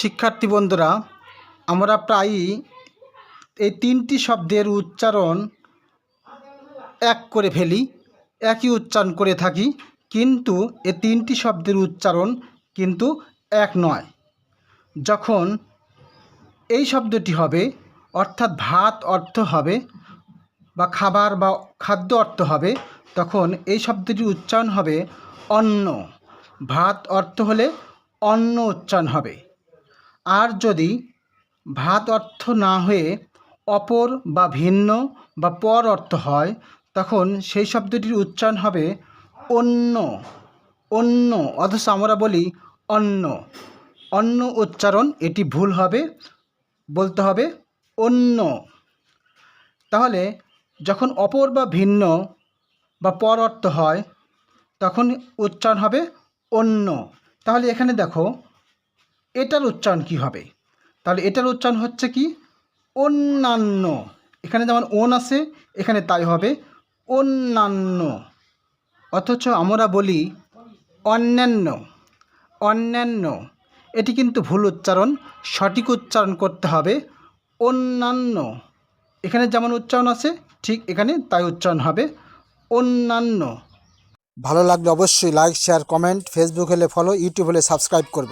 শিক্ষার্থী বন্ধুরা, আমরা প্রায়ই এই তিনটি শব্দের উচ্চারণ এক করে ফেলি, একই উচ্চারণ করে থাকি, কিন্তু এ তিনটি শব্দের উচ্চারণ কিন্তু এক নয়। যখন এই শব্দটি হবে, অর্থাৎ ভাত অর্থ হবে বা খাবার বা খাদ্য অর্থ হবে, তখন এই শব্দটির উচ্চারণ হবে অন্ন। ভাত অর্থ হলে অন্ন উচ্চারণ হবে। আর যদি ভাত অর্থ না হয়ে অপর বা ভিন্ন বা পর অর্থ হয়, তখন সেই শব্দটির উচ্চারণ হবে অন্য অন্য, অথচ আমরা বলি অন্য অন্য উচ্চারণ, এটি ভুল হবে, বলতে হবে অন্য। তাহলে যখন অপর বা ভিন্ন বা পর অর্থ হয়, তখন উচ্চারণ হবে অন্য। তাহলে এখানে দেখো এটার উচ্চারণ কি হবে? তাহলে এটার উচ্চারণ হচ্ছে কি? অন্যান্য। এখানে যেমন ওন আছে, এখানে তাই হবে। অন্যান্য। অথচ আমরা বলি অন্যান্য। অন্যান্য। এটি কিন্তু ভুল উচ্চারণ, সঠিক উচ্চারণ করতে হবে। অন্যান্য। এখানে যেমন উচ্চারণ আছে, ঠিক এখানে তাই উচ্চারণ হবে। অন্যান্য। ভালো লাগলে অবশ্যই লাইক শেয়ার কমেন্ট ফেসবুক হলে ফলো ইউটিউব হলে সাবস্ক্রাইব করবে।